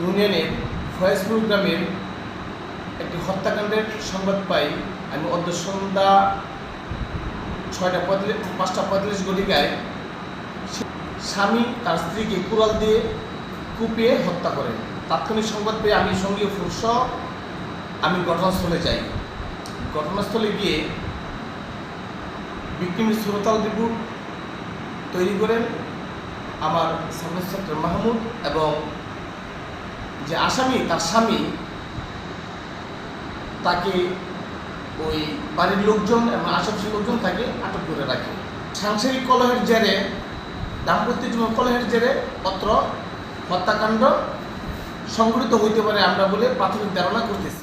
ইউনিয়নের ফয়েজপুর গ্রামের একটি হত্যাকাণ্ডের সংবাদ পাই। আমি অর্ধ সন্ধ্যা ছয়টা পঁয়তাল্লিশ, পাঁচটা পঁয়তাল্লিশ ঘটিকায় স্বামী তার স্ত্রীকে কুড়াল দিয়ে কুপিয়ে হত্যা করেন তাৎক্ষণিক সংবাদ পেয়ে আমি সঙ্গীয় ফুরস আমি ঘটনাস্থলে যাই। ঘটনাস্থলে গিয়ে বিক্রিমের সুরতাল রিপোর্ট তৈরি করেন আমার সাব ইন্সপেক্টর মাহমুদ এবং যে আসামি, তার স্বামী, তাকে ওই বাড়ির লোকজন এবং আশেপাশের লোকজন তাকে আটক করে রাখে। সাংসারিক কলহের জেরে, দাম্পত্য জীবন কলহের জেরে অত্র হত্যাকাণ্ড সংঘটিত হইতে পারে আমরা বলে প্রাথমিক ধারণা করতেছি।